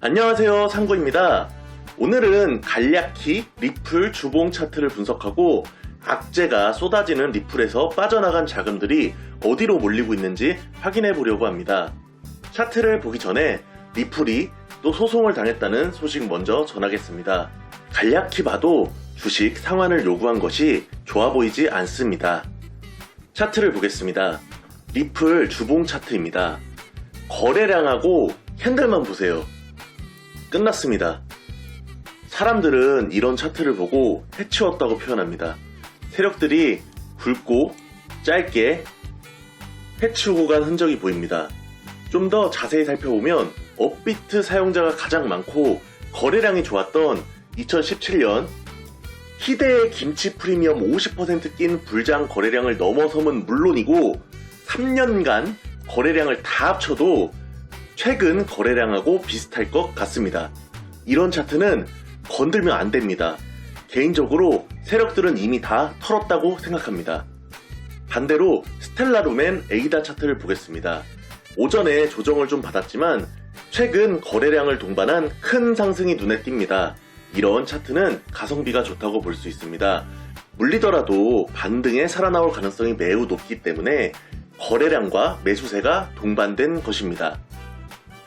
안녕하세요 상구입니다. 오늘은 간략히 리플 주봉 차트를 분석하고 악재가 쏟아지는 리플에서 빠져나간 자금들이 어디로 몰리고 있는지 확인해 보려고 합니다. 차트를 보기 전에 리플이 또 소송을 당했다는 소식 먼저 전하겠습니다. 간략히 봐도 주식 상환을 요구한 것이 좋아 보이지 않습니다. 차트를 보겠습니다. 리플 주봉 차트입니다. 거래량하고 캔들만 보세요 끝났습니다. 사람들은 이런 차트를 보고 해치웠다고 표현합니다. 세력들이 굵고 짧게 해치우고 간 흔적이 보입니다. 좀 더 자세히 살펴보면 업비트 사용자가 가장 많고 거래량이 좋았던 2017년 희대의 김치 프리미엄 50%낀 불장 거래량을 넘어서면 물론이고 3년간 거래량을 다 합쳐도 최근 거래량하고 비슷할 것 같습니다. 이런 차트는 건들면 안 됩니다. 개인적으로 세력들은 이미 다 털었다고 생각합니다. 반대로 스텔라루멘 에이다 차트를 보겠습니다. 오전에 조정을 좀 받았지만 최근 거래량을 동반한 큰 상승이 눈에 띕니다. 이런 차트는 가성비가 좋다고 볼 수 있습니다. 물리더라도 반등에 살아나올 가능성이 매우 높기 때문에 거래량과 매수세가 동반된 것입니다.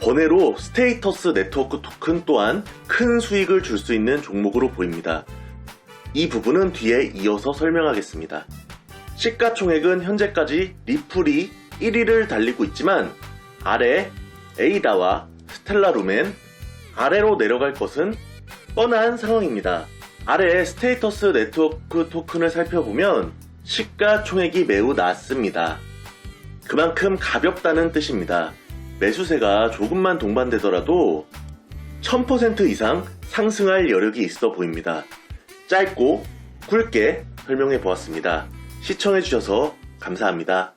번외로 스테이터스 네트워크 토큰 또한 큰 수익을 줄 수 있는 종목으로 보입니다. 이 부분은 뒤에 이어서 설명하겠습니다. 시가총액은 현재까지 리플이 1위를 달리고 있지만 아래 에이다와 스텔라루멘 아래로 내려갈 것은 뻔한 상황입니다. 아래 스테이터스 네트워크 토큰을 살펴보면 시가총액이 매우 낮습니다. 그만큼 가볍다는 뜻입니다. 매수세가 조금만 동반되더라도 1000% 이상 상승할 여력이 있어 보입니다. 짧고 굵게 설명해 보았습니다. 시청해주셔서 감사합니다.